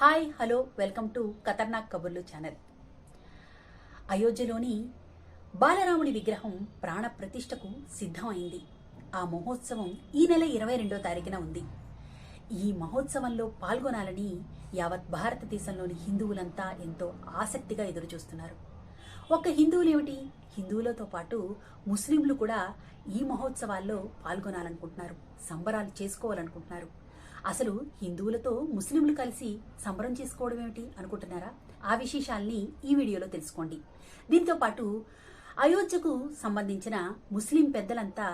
Hi hello welcome to ఖతర్నాక్ కబుర్లు channel. అయోధ్యలోని బాలరాముడి విగ్రహం ప్రాణ ప్రతిష్టకు సిద్ధమైంది. ఆ మహోత్సవం ఈ నెల ఇరవై రెండో తారీఖున ఉంది. ఈ మహోత్సవంలో పాల్గొనాలని యావత్ భారతదేశంలోని హిందువులంతా ఎంతో ఆసక్తిగా ఎదురుచూస్తున్నారు. ఒక్క హిందువులేమిటి? హిందువులతో పాటు ముస్లింలు కూడా ఈ మహోత్సవాల్లో పాల్గొనాలనుకుంటున్నారు సంబరాలు చేసుకోవాలనుకుంటున్నారు. అసలు హిందువులతో ముస్లింలు కలిసి సంబరం చేసుకోవడం ఏమిటి అనుకుంటున్నారా? ఆ విశేషాల్ని ఈ వీడియోలో తెలుసుకోండి. దీంతో పాటు అయోధ్యకు సంబంధించిన ముస్లిం పెద్దలంతా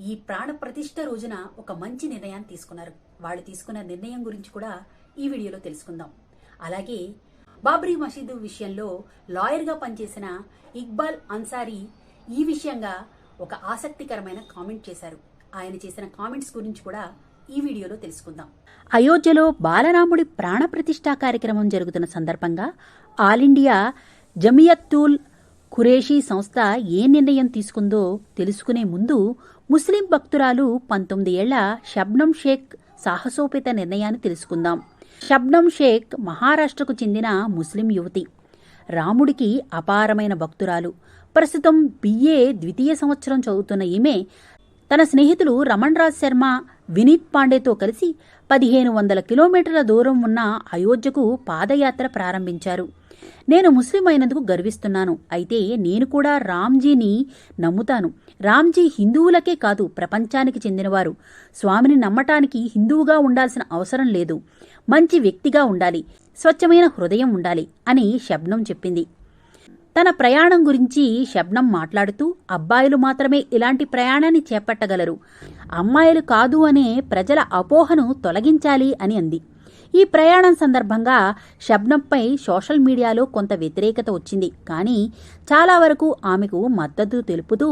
ఈ ప్రాణ ప్రతిష్ట రోజున ఒక మంచి నిర్ణయాన్ని తీసుకున్నారు. వాళ్ళు తీసుకున్న నిర్ణయం గురించి కూడా ఈ వీడియోలో తెలుసుకుందాం. అలాగే బాబ్రీ మసీదు విషయంలో లాయర్గా పనిచేసిన ఇక్బాల్ అన్సారీ ఈ విషయంగా ఒక ఆసక్తికరమైన కామెంట్ చేశారు. ఆయన చేసిన కామెంట్స్ గురించి కూడా ఈ వీడియోలో తెలుసుకుందాం. అయోధ్యలో బాలరాముడి ప్రాణప్రతిష్ఠా కార్యక్రమం జరుగుతున్న సందర్భంగా ఆల్ ఇండియా జమియత్తుల్ ఖురేషీ సంస్థ ఏ నిర్ణయం తీసుకుందో తెలుసుకునే ముందు ముస్లిం భక్తురాలు పంతొమ్మిది ఏళ్ళ షబ్నం షేక్ సాహసోపేత నిర్ణయాన్ని తెలుసుకుందాం. షబ్నం షేక్ మహారాష్ట్రకు చెందిన ముస్లిం యువతి. రాముడికి అపారమైన భక్తురాలు. ప్రస్తుతం బిఏ ద్వితీయ సంవత్సరం చదువుతున్న ఈమె తన స్నేహితులు రమణ్ రాజ్ శర్మ వినీత్ పాండేతో కలిసి పదిహేను వందల కిలోమీటర్ల దూరం ఉన్న అయోధ్యకు పాదయాత్ర ప్రారంభించారు. నేను ముస్లిం అయినందుకు గర్విస్తున్నాను. అయితే నేను కూడా రామ్జీని నమ్ముతాను. రామ్జీ హిందువులకే కాదు ప్రపంచానికి చెందినవారు. స్వామిని నమ్మటానికి హిందువుగా ఉండాల్సిన అవసరం లేదు. మంచి వ్యక్తిగా ఉండాలి. స్వచ్ఛమైన హృదయం ఉండాలి అని శబ్నం చెప్పింది. తన ప్రయాణం గురించి శబ్నం మాట్లాడుతూ అబ్బాయిలు మాత్రమే ఇలాంటి ప్రయాణాన్ని చేపట్టగలరు. అమ్మాయిలు కాదు అనే ప్రజల అపోహను తొలగించాలి అని అంది. ఈ ప్రయాణం సందర్భంగా శబ్నంపై సోషల్ మీడియాలో కొంత వ్యతిరేకత వచ్చింది. కానీ చాలా వరకు ఆమెకు మద్దతు తెలుపుతూ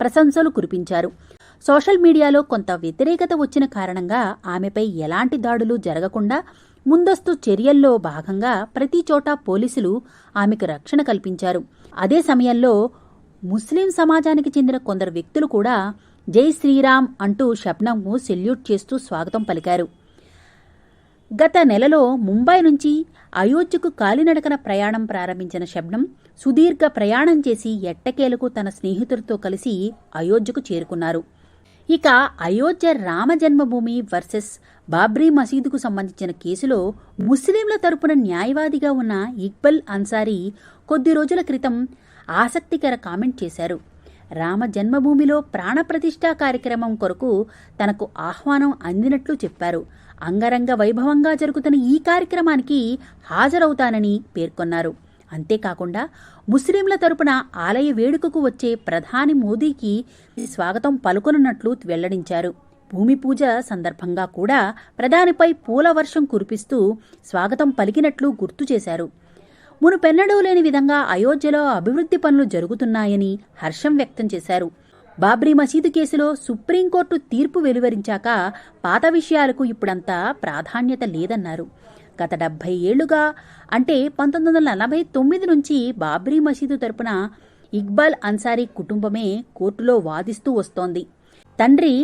ప్రశంసలు కురిపించారు. సోషల్ మీడియాలో కొంత వ్యతిరేకత వచ్చిన కారణంగా ఆమెపై ఎలాంటి దాడులు జరగకుండా ముందస్తు చర్యల్లో భాగంగా ప్రతి చోట పోలీసులు ఆమెకు రక్షణ కల్పించారు. అదే సమయంలో ముస్లిం సమాజానికి చెందిన కొందరు వ్యక్తులు కూడా జై శ్రీరామ్ అంటూ షబ్నంకు సెల్యూట్ చేస్తూ స్వాగతం పలికారు. గత నెలలో ముంబై నుంచి అయోధ్యకు కాలినడకన ప్రయాణం ప్రారంభించిన శబ్నం సుదీర్ఘ ప్రయాణం చేసి ఎట్టకేలకు తన స్నేహితులతో కలిసి అయోధ్యకు చేరుకున్నారు. ఇక అయోధ్య రామ జన్మభూమి వర్సెస్ బాబ్రీ మసీదుకు సంబంధించిన కేసులో ముస్లింల తరపున న్యాయవాదిగా ఉన్న ఇక్బల్ అన్సారీ కొద్ది రోజుల క్రితం ఆసక్తికర కామెంట్ చేశారు. రామ జన్మభూమిలో ప్రాణప్రతిష్ఠా కార్యక్రమం కొరకు తనకు ఆహ్వానం అందినట్లు చెప్పారు. అంగరంగ వైభవంగా జరుగుతున్న ఈ కార్యక్రమానికి హాజరవుతానని పేర్కొన్నారు. అంతేకాకుండా ముస్లింల తరపున ఆలయ వేడుకకు వచ్చే ప్రధాని మోదీకి స్వాగతం పలుకొనున్నట్లు వెల్లడించారు. భూమి పూజ సందర్భంగా కూడా ప్రధానిపై పూల వర్షం కురిపిస్తూ స్వాగతం పలికినట్లు గుర్తు చేశారు. మునుపెన్నడూ లేని విధంగా అయోధ్యలో అభివృద్ధి పనులు జరుగుతున్నాయని హర్షం వ్యక్తం చేశారు. బాబ్రీ మసీదు కేసులో సుప్రీంకోర్టు తీర్పు వెలువరించాక పాత విషయాలకు ఇప్పుడంతా ప్రాధాన్యత లేదన్నారు. గత డెబ్బై ఏళ్ళుగా అంటే పంతొమ్మిది వందల నలభై తొమ్మిది నుంచి బాబ్రీ మసీదు తరపున ఇక్బాల్ అన్సారీ కుటుంబమే కోర్టులో వాదిస్తూ వస్తోంది. తండ్రి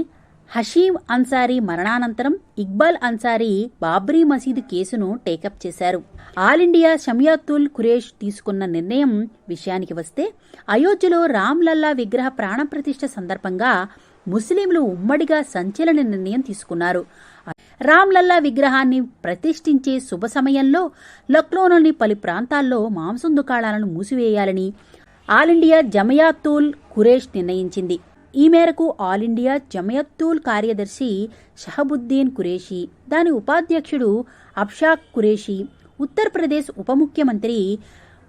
హషీం అన్సారీ మరణానంతరం ఇక్బాల్ అన్సారీ బాబ్రీ మసీదు కేసును టేకప్ చేశారు. ఆల్ ఇండియా షమియాతుల్ ఖురేష్ తీసుకున్న నిర్ణయం విషయానికి వస్తే అయోధ్యలో రామ్లల్లా విగ్రహ ప్రాణప్రతిష్ఠ సందర్భంగా ముస్లింలు ఉమ్మడిగా సంచలన నిర్ణయం తీసుకున్నారు. రామ్లల్లా విగ్రహాన్ని ప్రతిష్ఠించే శుభ సమయంలో లక్నోలోని పలు ప్రాంతాల్లో మాంసం దుకాణాలను మూసివేయాలని ఆల్ ఇండియా జమయాతుల్ ఖురేష్ నిర్ణయించింది. ఈ మేరకు ఆల్ ఇండియా జమయత్తూల్ కార్యదర్శి షహబుద్దీన్ కురేషి దాని ఉపాధ్యక్షుడు అబ్షాక్ కురేషి ఉత్తరప్రదేశ్ ఉప ముఖ్యమంత్రి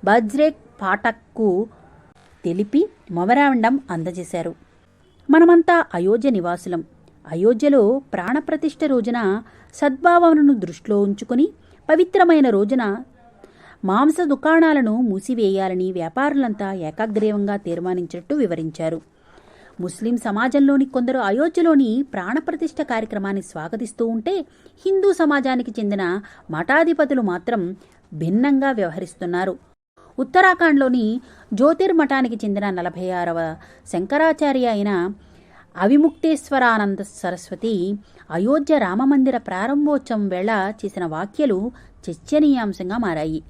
బజ్రేక్ పాఠక్కు తెలిపి మొమరాండం అందజేశారు. మనమంతా అయోధ్య నివాసులం. అయోధ్యలో ప్రాణప్రతిష్ఠ రోజున సద్భావనను దృష్టిలో ఉంచుకుని పవిత్రమైన రోజున మాంస దుకాణాలను మూసివేయాలని వ్యాపారులంతా ఏకాగ్రీవంగా తీర్మానించినట్టు వివరించారు. ముస్లిం సమాజంలోని కొందరు అయోధ్యలోని ప్రాణప్రతిష్ఠ కార్యక్రమాన్ని స్వాగతిస్తూ ఉంటే హిందూ సమాజానికి చెందిన మఠాధిపతులు మాత్రం భిన్నంగా వ్యవహరిస్తున్నారు. ఉత్తరాఖండ్లోని జ్యోతిర్మఠానికి చెందిన నలభై ఆరవ శంకరాచార్య అయిన అవిముక్తేశ్వరానంద సరస్వతి అయోధ్య రామమందిర ప్రారంభోత్సవం వేళ చేసిన వ్యాఖ్యలు చర్చనీయాంశంగా మారాయి.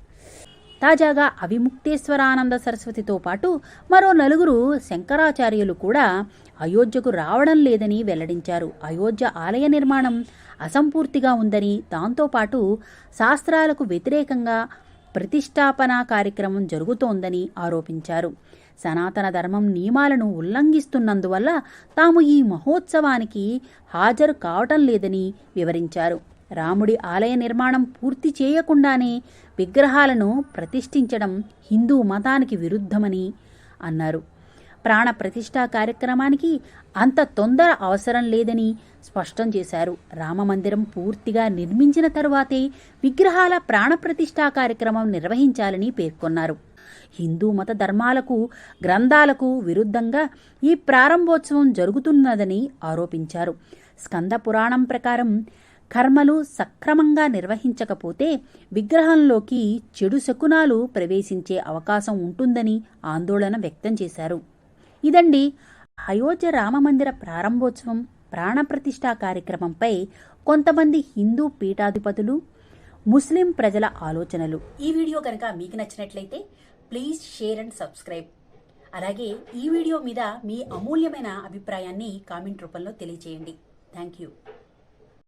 తాజాగా అవిముక్తేశ్వరానంద సరస్వతితో పాటు మరో నలుగురు శంకరాచార్యులు కూడా అయోధ్యకు రావడం లేదని వెల్లడించారు. అయోధ్య ఆలయ నిర్మాణం అసంపూర్తిగా ఉందని దాంతోపాటు శాస్త్రాలకు వ్యతిరేకంగా ప్రతిష్టాపన కార్యక్రమం జరుగుతోందని ఆరోపించారు. సనాతన ధర్మం నియమాలను ఉల్లంఘిస్తున్నందువల్ల తాము ఈ మహోత్సవానికి హాజరు కావటం లేదని వివరించారు. రాముడి ఆలయ నిర్మాణం పూర్తి చేయకుండానే విగ్రహాలను ప్రతిష్ఠించడం హిందూ మతానికి విరుద్ధమని అన్నారు. ప్రాణ ప్రతిష్టా కార్యక్రమానికి అంత తొందర అవసరం లేదని స్పష్టం చేశారు. రామమందిరం పూర్తిగా నిర్మించిన తరువాతే విగ్రహాల ప్రాణప్రతిష్ఠా కార్యక్రమం నిర్వహించాలని పేర్కొన్నారు. హిందూ మత ధర్మాలకు గ్రంథాలకు విరుద్ధంగా ఈ ప్రారంభోత్సవం జరుగుతున్నదని ఆరోపించారు. స్కంద పురాణం ప్రకారం కర్మలు సక్రమంగా నిర్వహించకపోతే విగ్రహంలోకి చెడు శకునాలు ప్రవేశించే అవకాశం ఉంటుందని ఆందోళన వ్యక్తం చేశారు. ఇదండి అయోధ్య రామమందిర ప్రారంభోత్సవం ప్రాణప్రతిష్ఠా కార్యక్రమంపై కొంతమంది హిందూ పీఠాధిపతులు ముస్లిం ప్రజల ఆలోచనలు. ఈ వీడియో కనుక మీకు నచ్చినట్లయితే ప్లీజ్ షేర్ అండ్ సబ్స్క్రైబ్. అలాగే ఈ వీడియో మీద మీ అమూల్యమైన అభిప్రాయాన్ని కామెంట్ రూపంలో తెలియజేయండి థ్యాంక్ యూ.